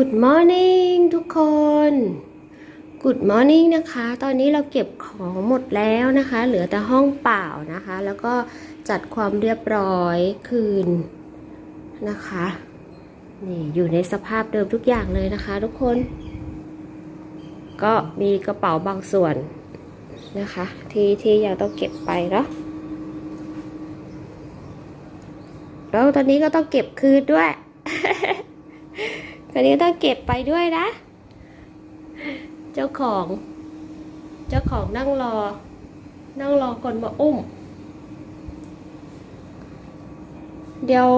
Good morning ทุกคน Good morning นะคะ ตอนนี้เราเก็บของหมดแล้วนะคะ เหลือแต่ห้องเปล่านะคะ แล้วก็จัดความเรียบร้อยคืนนะคะ นี่อยู่ในสภาพเดิมทุกอย่างเลยนะคะทุกคน ก็มีกระเป๋าบางส่วนนะคะ ที่ที่ยังต้องเก็บไปเนาะแล้วตอนนี้ก็ต้องเก็บคืนด้วย อนนี้ต้องเก็บไปด้วยนะ เจ้าของ เจ้าของนั่งรอ นั่งรอคนมาอุ้ม เดี๋ยว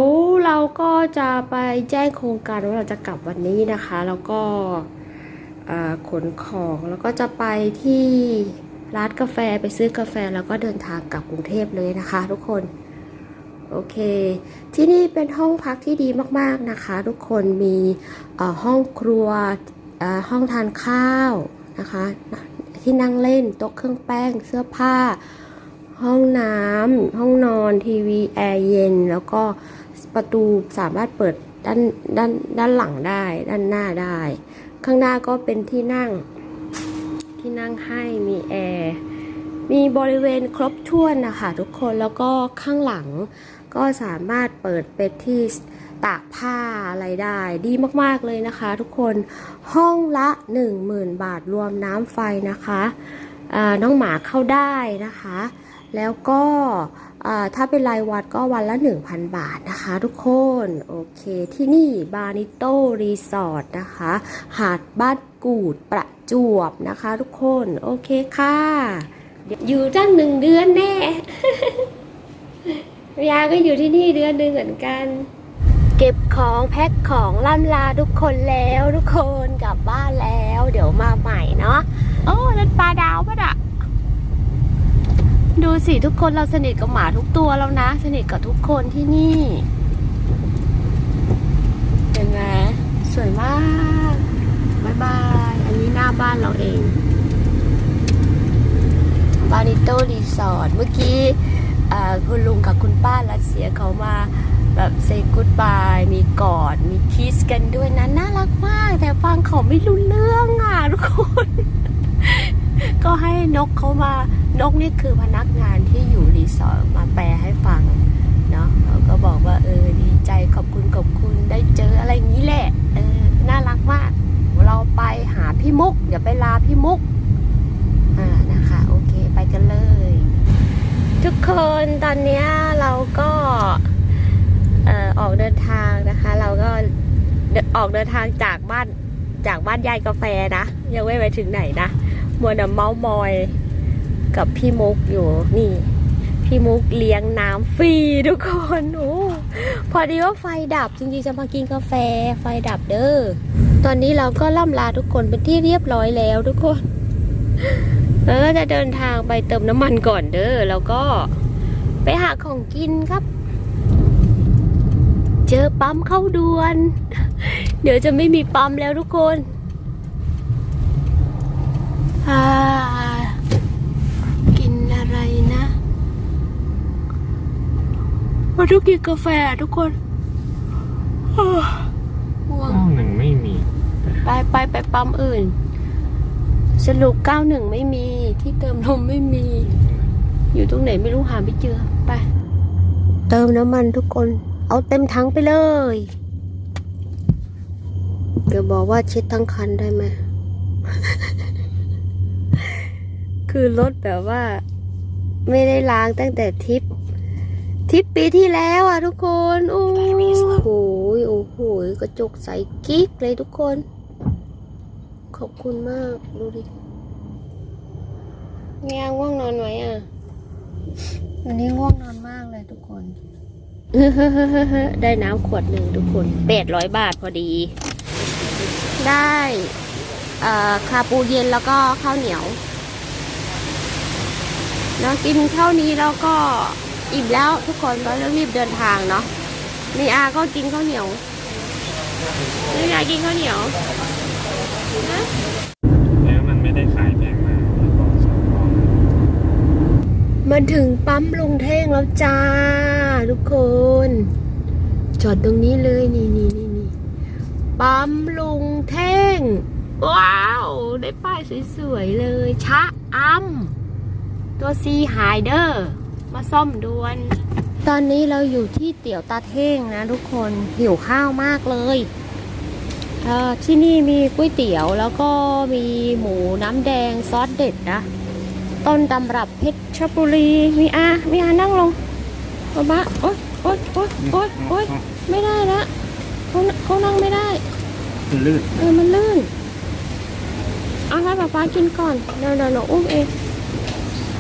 เราก็จะไปแจ้งโครงการว่าเราจะกลับวันนี้นะคะ แล้วก็ขนของแล้วก็จะไปที่ร้านกาแฟไปซื้อกาแฟแล้วก็เดินทางกลับกรุงเทพเลยนะคะ ทุกคน โอเค ที่นี่เป็นห้องพักที่ดีมากๆนะคะ ทุกคนมีห้องครัวห้องทานข้าวนะคะ ที่นั่งเล่นโต๊ะเครื่องแป้งเสื้อผ้า ห้องน้ำห้องนอนทีวีแอร์เย็น แล้วก็ประตูสามารถเปิดด้านด้านด้านหลังได้ ด้านหน้าได้ ข้างหน้าก็เป็นที่นั่ง ที่นั่งให้มีแอร์มีบริเวณครบถ้วนนะคะทุกคนแล้วก็ข้างหลัง ก็สามารถเปิดเป็นที่ตากผ้าอะไรได้ดีมากๆเลยนะคะ ทุกคนห้องละ 10,000 บาทรวมน้ำไฟนะคะน้องหมาเข้าได้นะคะ แล้วก็ถ้าเป็นรายวันก็วันละ 1,000 บาทนะคะทุกคน โอเคที่นี่บานิโตรีสอร์ทนะคะ หาดบ้านกูดประจวบนะคะทุกคน โอเคค่ะ อยู่ตั้งหนึ่งเดือนแน่ ยาก็อยู่ที่นี่เดือนหนึ่งเหมือนกัน เก็บของแพ็คของล่ำลาทุกคนแล้วทุกคนกลับบ้านแล้ว เดี๋ยวมาใหม่เนาะโอ้นั่นปลาดาวปะอะดูสิทุกคนเราสนิทกับหมาทุกตัวแล้วนะ สนิทกับทุกคนที่นี่ เห็นไหมสวยมากบายบาย อันนี้หน้าบ้านเราเองบานิโตรีสอร์ทเมื่อกี้อ่าคุณลุงกับคุณ ป้ารัสเซียเขามาแบบเซ y g กูดบายมีกอด มีคิสกันด้วยนะน่ารักมาก แต่ฟังเขาไม่รู้เรื่องอะทุกคน ก็ให้นกเขามานกนี่คือพนักงานที่อยู่รีสอร์ทมาแปลให้ฟัง เนาะเขาก็บอกว่าเออดีใจขอบคุณขอบคุณได้เจออะไรอย่างนี้แหละ เออ น่ารักมาก เราไปหาพี่มุก เดี๋ยวไปลาพี่มุก อ่านะคะ โอเคไปกันเลย ทุก คนตอนนี้เราก็ออกเดินทางนะคะ เราก็ออกเดินทางจากบ้านจากบ้านยายกาแฟนะยังไม่ไปถึงไหนนะมัวแต่เมามอยกับพี่มุกอยู่นี่ พี่มุกเลี้ยงน้ำฟรีทุกคนโอ้พอดีว่าไฟดับจริงๆจะมากินกาแฟไฟดับเด้อตอนนี้เราก็ล่ำลาทุกคนเป็นที่เรียบร้อยแล้วทุกคนแล้วก็จะเดินทางไปเติมน้ำมันก่อนเด้อแล้วก็ หาของกินครับ เจอปั๊มเข้าด่วน เดี๋ยวจะไม่มีปั๊มแล้วทุกคนอ่ากินอะไรนะมาทุกกินกาแฟทุกคนอ้าวง่วงเก้าหนึ่งไม่มี ไปไปไปปั๊มอื่น สรุป91ไม่มี ที่เติมลมไม่มี อยู่ตรงไหนไม่รู้หาไม่เจอ ไป เติมน้ำมันทุกคน เอาเต็มถังไปเลยเดี๋ยวบอกว่าเช็ดทั้งคันได้ไหม คือรถแบบว่า ไม่ได้ล้างตั้งแต่ทิป ทิปปีที่แล้วอะทุกคน โอ้โหโอ้โหกระจกใสกิ๊กเลยทุกคน ขอบคุณมาก ดูดิเงียง่วงนอนไหมอะ วันนี้ง่วงนอนมากเลยทุกคนได้น้ำขวดหนึ่งทุกคนแปดร้อยบาทพอดี ได้เอ่อคาปูเย็นแล้วก็ข้าวเหนียวเนาะกินเท่านี้แล้วก็อิ่มแล้วทุกคนก็รีบเดินทางเนาะนี่อาก็กินข้าวเหนียวนี่อากินข้าวเหนียวนะ แล้วมันไม่ได้ขายแพงมากบอกสองพอ มาถึงปั๊มลุงเท่งแล้วจ้า ทุกคน จอดตรงนี้เลยนี่นี่นี่นี่บำรุงเท่ง ว้าว ได้ป้ายสวยๆเลยชะอำตัวซีหายเดอร์มาซ่อมด่วน ตอนนี้เราอยู่ที่เตี๋ยวตาเท่งนะทุกคนหิวข้าวมากเลยเออที่นี่มีก๋วยเตี๋ยวแล้วก็มีหมูน้ำแดงซอสเด็ดนะ ต้นตำรับเพชรบุรีมีอามีอานั่งลงป๊าป๊าโอ๊ยโอ๊ยโอ๊ยโอ๊ยโอ๊ยไม่ได้ละเขาเขานั่งไม่ได้มันลื่นเออมันลื่นเอาให้ป๊าป๊ากินก่อนเดี๋ยวเดี๋ยวหนูอุ้มเอง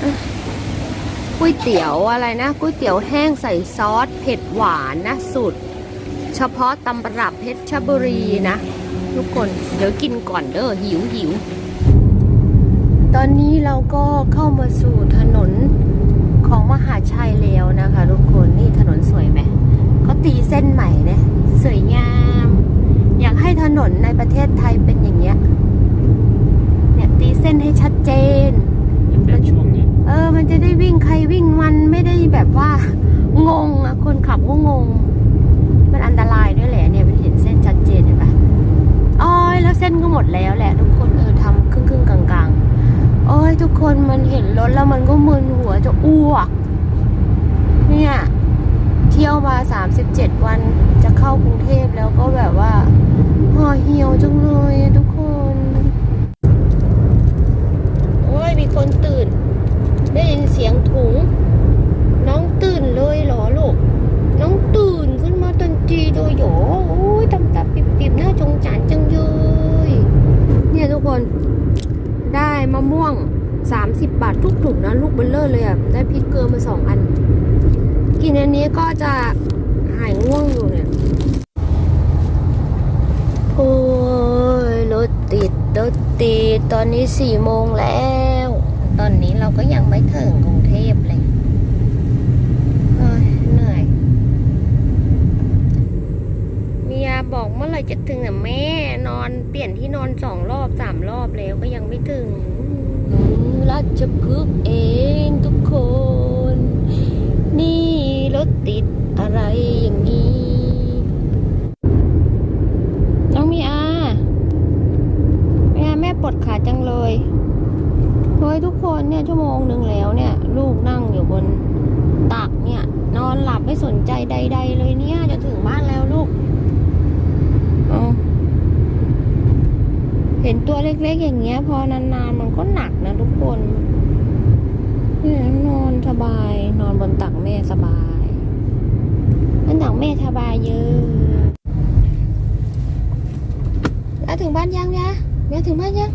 อะก๋วยเตี๋ยวอะไรนะก๋วยเตี๋ยวแห้งใส่ซอสเผ็ดหวานนะสูตรเฉพาะตำรับเพชรบุรีนะ ทุกคนเดี๋ยวกินก่อนเด้อหิวหิว ตอนนี้เราก็เข้ามาสู่ถนนของมหาชัยแล้วนะคะทุกคนนี่ถนนสวยไหมเขาตีเส้นใหม่เนี่ยสวยงาม อยากให้ถนนในประเทศไทยเป็นอย่างเงี้ยเนี่ยตีเส้นให้ชัดเจนมันเป็นช่วงนี้เออ มันจะได้วิ่งใครวิ่งมันไม่ได้แบบว่างงอะคนขับก็งง มันอันตรายด้วยแหละเนี่ยมันเห็นเส้นชัดเจนเห็นปะอ้อยแล้วเส้นก็หมดแล้วแหละทุกคนเออทำครึ่งครึ่งๆกลางๆโอ้ย ทุกคนมันเห็นรถแล้วมันก็มึนหัวจะอ้วก เนี่ยเที่ยวมา 37 วันจะเข้ากรุงเทพแล้วก็แบบว่าห่อเหี่ยวจังเลยทุกคน โอ้ยมีคนตื่น ได้ยินเสียงถุง น้องตื่นเลยเหรอลูก น้องตื่นขึ้นมาทันทีโดยโหโอ้ยตำตาปิบปิบๆน่าจงจานจังเลยเนี่ยทุกคน ได้มะม่วง 30 บาททุกถุงนะลูกเบลเลอร์เลยอะได้พริกเกลือมาสองอัน กินอันนี้ก็จะหายง่วงอยู่เนี่ย โอ้ยรถติดรถติดตอนนี้สี่โมงแล้ว ตอนนี้เราก็ยังไม่ถึงกรุงเทพเลยเฮ้ยเหนื่อยเมียบอกเมื่อไหร่จะถึงอะแม่นอนเปลี่ยนที่นอนสองรอบสามรอบแล้วก็ยังไม่ถึง ราชพฤกษ์เองทุกคน นี่รถติดอะไรอย่างนี้ น้องมีอาแม่แม่ปวดขาจังเลยเฮ้ยทุกคนเนี่ยชั่วโมงหนึ่งแล้วเนี่ย ลูกนั่งอยู่บนตักเนี่ย นอนหลับไม่สนใจใด ๆ เลยเนี่ยจะถึงบ้านแล้วลูกเอาเห็นตัวเล็กๆ อย่างเงี้ย พอนานๆมันก็หนักนะทุกคนเนี่ยนอนสบาย นอนบนตักแม่สบายบนตักแม่สบายเยอะแล้วถึงบ้านยังยะเมียถึงบ้านยัง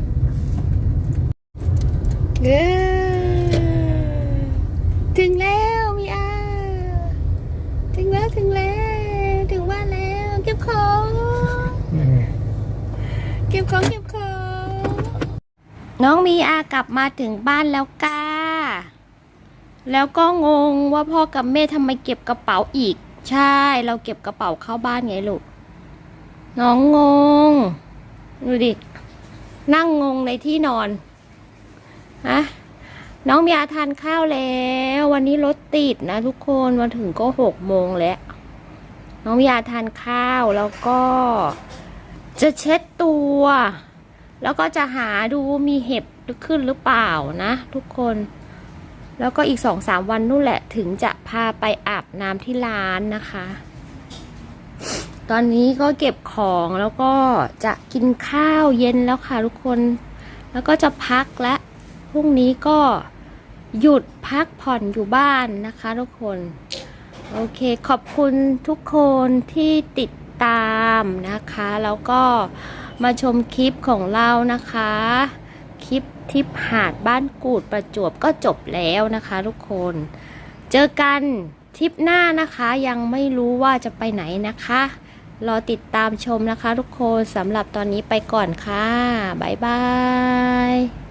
เย้ถึงแล้วมีอาถึงแล้วถึงแล้ว ถึงบ้านแล้ว เก็บของ เก็บของเก็บของ น้องมีอากลับมาถึงบ้านแล้วก้า แล้วก็งงว่าพ่อกับแม่ทำไมเก็บกระเป๋าอีก ใช่ เราเก็บกระเป๋าเข้าบ้านไงลูก น้องงง ดูดิ นั่งงงในที่นอน ฮะ น้องมีอาทานข้าวแล้ว วันนี้รถติดนะทุกคน มาถึงก็หกโมงแล้ว น้องมีอาทานข้าวแล้วก็ จะเช็ดตัว แล้วก็จะหาดูมีเห็บขึ้นหรือเปล่านะ ทุกคน แล้วก็อีกสองสามวันนู่นแหละถึงจะพาไปอาบน้ำที่ร้านนะคะ ตอนนี้ก็เก็บของแล้วก็จะกินข้าวเย็นแล้วค่ะทุกคน แล้วก็จะพักและพรุ่งนี้ก็หยุดพักผ่อนอยู่บ้านนะคะทุกคน โอเคขอบคุณทุกคนที่ติดตามนะคะ แล้วก็ มาชมคลิปของเรานะคะ คลิปทิปหาดบ้านกูดประจวบก็จบแล้วนะคะทุกคน เจอกันทริปหน้านะคะยังไม่รู้ว่าจะไปไหนนะคะ รอติดตามชมนะคะทุกคนสำหรับตอนนี้ไปก่อนค่ะ บ๊ายบาย